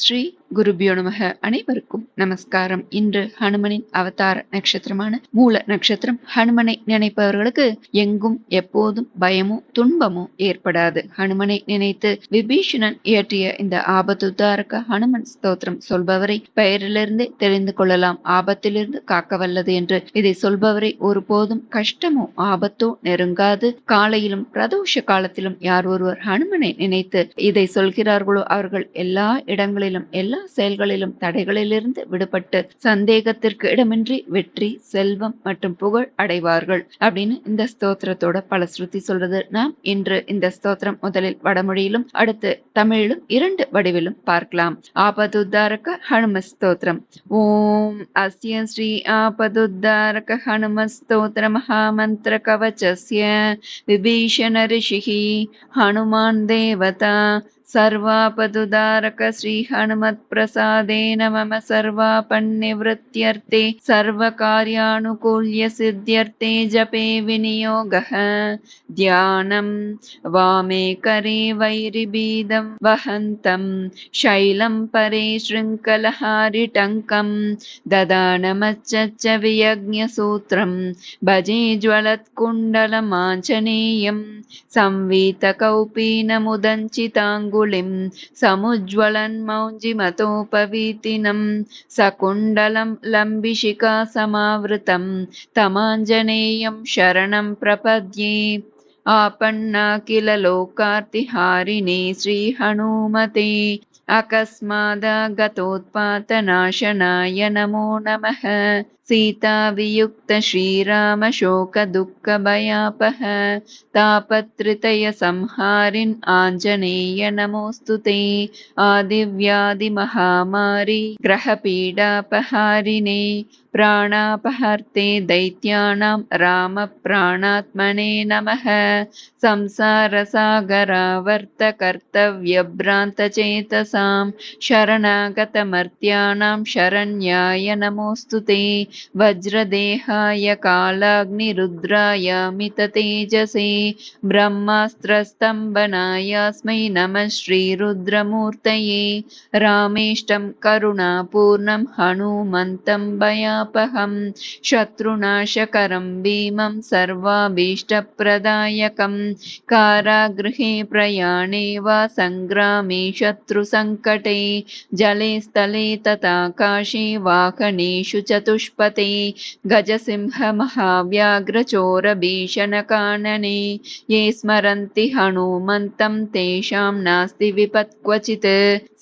ஸ்ரீ குருபியோ நமக. அனைவருக்கும் நமஸ்காரம். இன்று ஹனுமனின் அவதார நட்சத்திரமான மூல நட்சத்திரம். ஹனுமனை நினைப்பவர்களுக்கு எங்கும் எப்போதும் பயமோ துன்பமோ ஏற்படாது. ஹனுமனை நினைத்து விபீஷணன் இயற்றிய இந்த ஆபத்துதாரக ஹனுமன் ஸ்தோத்திரம் சொல்பவரை பெயரிலிருந்தே தெரிந்து கொள்ளலாம். ஆபத்திலிருந்து காக்க வல்லது என்று இதை சொல்பவரை ஒருபோதும் கஷ்டமோ ஆபத்தோ நெருங்காது. காலையிலும் பிரதோஷ காலத்திலும் யார் ஒருவர் ஹனுமனை நினைத்து இதை சொல்கிறார்களோ அவர்கள் எல்லா இடங்களிலும் எல்லா செயல்களிலும் தடைகளிலிருந்து விடுபட்டு சந்தேகத்திற்கு இடமின்றி வெற்றி செல்வம் மற்றும் புகழ் அடைவார்கள் அப்படின்னு இந்த ஸ்தோத்திரத்தோட பல ஸ்ருதி சொல்றது. நாம் இன்று இந்த ஸ்தோத்திரம் முதலில் வடமொழியிலும் அடுத்து தமிழிலும் இரண்டு வடிவிலும் பார்க்கலாம். ஆபதுத்தாரக ஹனும ஸ்தோத்திரம். ஓம் அஸ்ய ஸ்ரீ ஆபதுத்தாரக ஹனும ஸ்தோத்திர மகாமந்திர கவச்சஸ்ய விபீஷண ரிஷிஹி ஹனுமான் தேவதா सर्वापदुदारक श्रीहनुमत्प्रसादेन मम सर्वापन्निवृत्त्यर्थे सर्वकार्यानुकूल्यसिद्ध्यर्थे जपे विनियोगः। ध्यानं वामे करे वैरिबीदं वहन्तं शैलं परे शृङ्खलहारिटङ्कं ददानमच्च वियज्ञसूत्रं भजे ज्वलत्कुण्डलमाञ्जनेयं समुज्ज्वलन्मौञ्जिमतोपवीतिनं सकुण्डलं लम्बिशिखासमावृतं तमाञ्जनेयं शरणं प्रपद्ये आपन्ना किल लोकार्तिहारिणे श्रीहनुमते अकस्मादागतोत्पातनाशनाय नमो नमः सीतावियुक्त श्रीरामशोकदुःखभयापः तापत्रितयसंहारिन् आञ्जनेय नमोऽस्तु ते आदिव्याधिमहामारी ग्रहपीडापहारिणे प्राणापहर्ते दैत्यानां रामप्राणात्मने नमः संसारसागरावर्तकर्तव्यभ्रान्तचेतसां शरणागतमर्त्यानां शरण्याय नमोऽस्तु ते वज्रदेहाय कालाग्निरुद्राय मिततेजसे ब्रह्मास्त्रस्तम्भनायास्मै नमः श्रीरुद्रमूर्तये। रामेष्टं करुणापूर्णं हनुमन्तं भयापहं शत्रुनाशकरं भीमं सर्वाभीष्टप्रदायकं। कारागृहे प्रयाणे वा सङ्ग्रामे शत्रुसङ्कटे जले स्थले तथाकाशे वाहनेषु चतुष्पथे गजसिंहमहाव्याघ्रचोरभीषणकानने ये स्मरन्ति हनुमन्तं तेषां नास्ति विपत् क्वचित्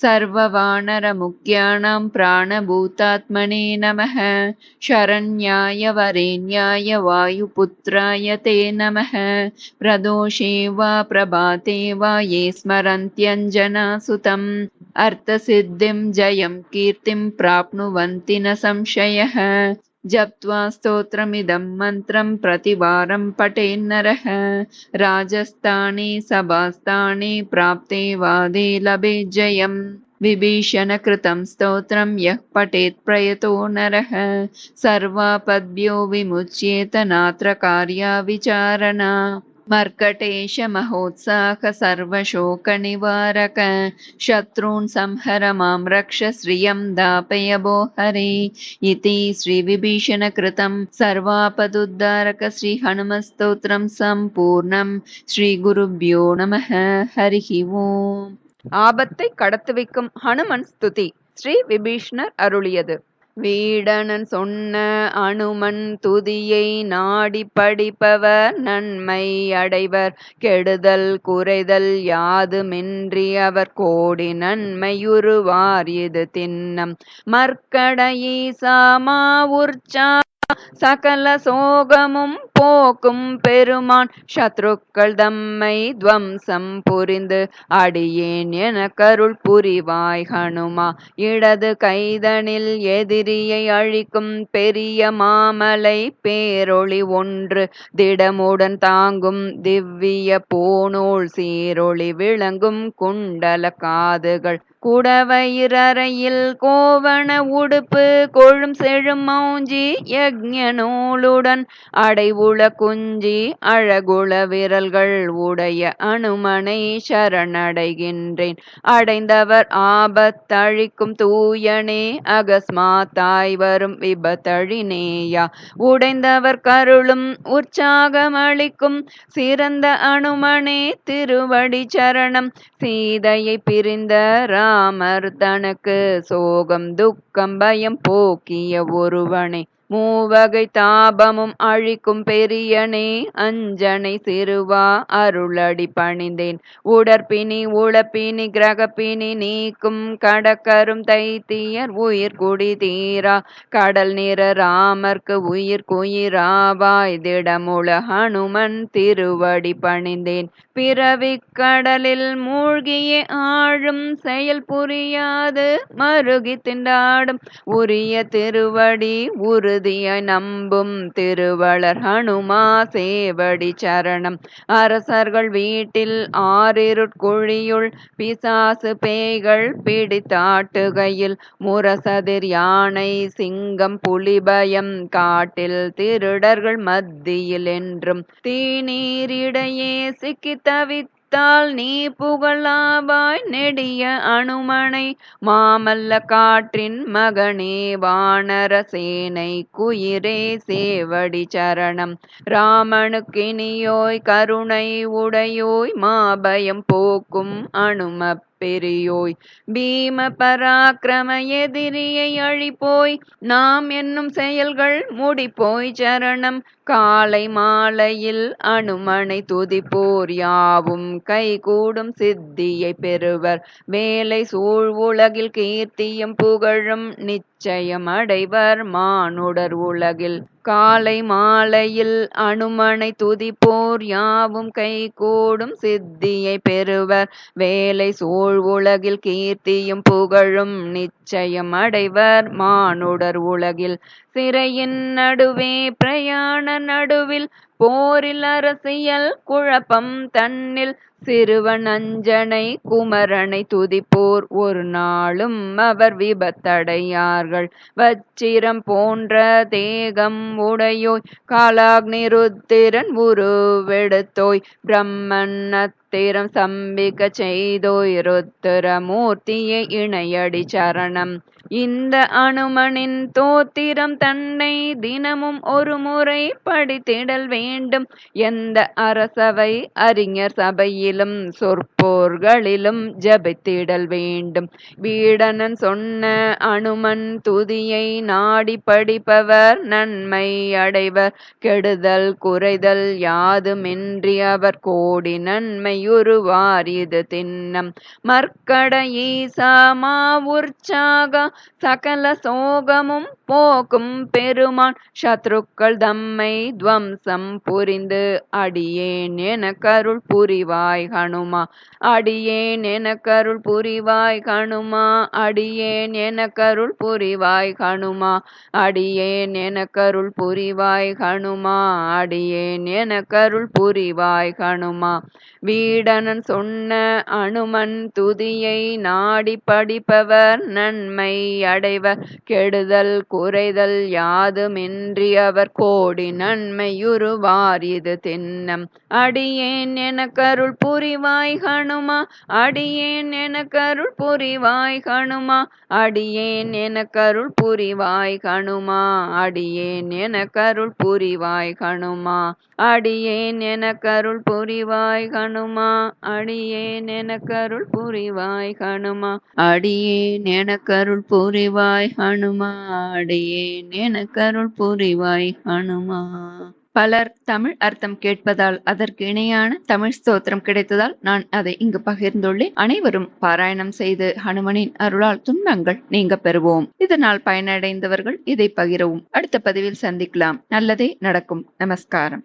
सर्ववानरमुख्याणां प्राणभूतात्मने नमः। शरण्याय वरेण्याय वायुपुत्राय ते नमः। प्रदोषे वा प्रभाते वा ये स्मरन्त्यञ्जनासुतम् अर्थसिद्धिं जयं कीर्तिं प्राप्नुवन्ति न संशयः। जप्त्वा स्तोत्रमिदं मन्त्रं प्रतिवारं पठेन्नरः। राजस्थाने सभास्थाने प्राप्ते वादे लभे जयम् विभीषणकृतं स्तोत्रं यः पठेत् प्रयतो नरः। सर्वापद्भ्यो विमुच्येत नात्र कार्या विचारणा मर्कटेशमहोत्साह सर्वशोकनिवारक शत्रून् संहर मां रक्ष श्रियं दापय भो हरे इति श्रीविभीषणकृतं सर्वापदुद्धारक श्रीहनुमस्तोत्रं सम्पूर्णं श्रीगुरुभ्यो நமः ஹரிஹ ஓம் ஆபத்தை கடத்து வைக்கும் ஹனுமன் ஸ்துதி ஸ்ரீ விபீஷ்ணர் அருளியது வீடனன் சொன்ன அனுமன் துதியை நாடி படிப்பவர் நன்மை அடைவர். கெடுதல் குறைதல் யாதுமின்றி அவர் கோடி நன்மையுருவார் இது திண்ணம். மர்க்கடையீ சாமா உற்சா சகல சோகமும் போக்கும் பெருமான். சத்ருக்கள் தம்மை துவம்சம் புரிந்து அடியேன் என கருள் புரிவாய் ஹனுமா. இடது கைதனில் எதிரியை அழிக்கும் பெரிய மாமலை பேரொளி ஒன்று திடமுடன் தாங்கும் திவ்விய போனோள் சீரொளி விளங்கும் குண்டல காதுகள். குடவயிரறையில் கோவண உடுப்பு கொழும் செழும் மௌஞ்சி யக்ஞ நூலுடன் அடைவுள குஞ்சி அழகுள விரல்கள் உடைய அனுமனை சரணடைகின்றேன். அடைந்தவர் ஆபத்தழிக்கும் தூயனே அகஸ்மாத்தாய் வரும் விபத்தழினேயா. உடைந்தவர் கருளும் உற்சாகமளிக்கும் சிறந்த அனுமனே திருவடி சரணம் சீதையை பிரிந்த ரா ராமர் தனக்கு சோகம் துக்கம் பயம் போக்கிய ஒருவனே. மூவகை தாபமும் அழிக்கும் பெரியனே அஞ்சனை சிறுவா அருளடி பணிந்தேன். உடற்பிணி உளப்பினி கிரகப்பினி நீக்கும் கடக்கரும் தைத்தியர் உயிர் குடி தீரா. கடல் நிற ராமர்க்கு உயிர் குயிராவாய் திடமுள ஹனுமன் திருவடி பணிந்தேன். பிறவி கடலில் மூழ்கியே ஆழும் செயல் புரியாது மருகி திண்டாடும். உரிய திருவடி உரு உறுதியாய் நம்பும் திருவளர் ஹனுமா சேவடி சரணம். அரசர்கள் வீட்டில் ஆறிருட்குழியுள் பிசாசு பேய்கள் பிடித்தாட்டுகையில் முரசதிர் யானை சிங்கம் புலிபயம் காட்டில் திருடர்கள் மத்தியில் என்றும். தீநீரிடையே சிக்கி தவித்தால் நீ புகழாவாய் நெடிய அனுமனை மாமல்ல காற்றின் மகனே வானர சேனை குயிரே சேவடி சரணம். ராமனுக்கினியோய் கருணை உடையோய் மாபயம் போக்கும் அனுமப் பெரியோய். பீம பராக்கிரம எதிரியை அழிப்போய் நாம் என்னும் செயல்கள் முடிப்போய் சரணம். காலை மாலையில் அனுமனை துதிப்போர் யாவும் கைகூடும் சித்தியை பெறுவர். வேலை சூழ் உலகில் கீர்த்தியும் புகழும் நிச்சயம் நிச்சயமடைவர் மானுடர் உலகில். காலை மாலையில் அனுமனை துதிப்போர் யாவும் கைகூடும் சித்தியை பெறுவர். வேலை சூழ் உலகில் கீர்த்தியும் புகழும் நிச்சயம் அடைவர் மானுடர் உலகில். சிறையின் நடுவே பிரயாண நடுவில் போரில் அரசியல் குழப்பம் தன்னில் சிறுவன் அஞ்சனை குமரனை துதிப்போர் ஒரு நாளும் அவர் விபத்தடையார்கள். வச்சிரம் போன்ற தேகம் உடையோய் காலாக்னிருத்திரன் உருவெடுத்தோய் பிரம்மன் அத்திரம் சம்பிக்க செய்தோய் ருத்திரமூர்த்தியை இணையடி சரணம். இந்த அனுமனின் தோத்திரம் தன்னை தினமும் ஒரு முறை படித்திடல் வேண்டும். எந்த அரசவை அறிஞர் சபையிலும் சொற்போர்களிலும் ஜபித்திடல் வேண்டும். வீடனன் சொன்ன அனுமன் துதியை நாடி படிப்பவர் நன்மை அடைவர். கெடுதல் குறைதல் யாதுமின்றி அவர் கோடி நன்மையுருவார் இது தின்னம் மர்க்கட ஈசா மா உற்சாக சகல சோகமும் போக்கும் பெருமான். சத்ருக்கள் தம்மை துவம்சம் புரிந்து அடியேன் என கருள் புரிவாய் ஹனுமா. அடியேன் என கருள் புரிவாய் ஹனுமா. அடியேன் என கருள் புரிவாய் ஹனுமா. அடியேன் என கருள் புரிவாய் ஹனுமா. அடியேன் என கருள் புரிவாய் ஹனுமா. வீடனன் சொன்ன அனுமன் துதியை நாடி படிப்பவர் நன்மை அடைவ கெடுதல் குறைதல் யாதுமின்றி அவர் கோடி நன்மையுருவார். இது தின்னம். அடியேன் என கருள் புரிவாய் ஹனுமா அடியேன் என கருள் புரிவாய் ஹனுமா அடியேன் என கருள் புரிவாய் ஹனுமா அடியேன் என கருள் புரிவாய் ஹனுமா அடியேன் என கருள் புரிவாய் ஹனுமா அடியேன் என கருள் புரிவாய் ஹனுமா அடியேன் என கருள் புரிவாய் ஹனுமா அடியேன் எனக்கு கருள் புரிவாய் ஹனுமா. பலர் தமிழ் அர்த்தம் கேட்பதால் அதற்கு இணையான தமிழ் ஸ்தோத்திரம் கிடைத்ததால் நான் அதை இங்கு பகிர்ந்துள்ளேன். அனைவரும் பாராயணம் செய்து ஹனுமனின் அருளால் துன்பங்கள் நீங்க பெறுவோம். இதனால் பயனடைந்தவர்கள் இதை பகிரவும். அடுத்த பதிவில் சந்திக்கலாம். நல்லதே நடக்கும். நமஸ்காரம்.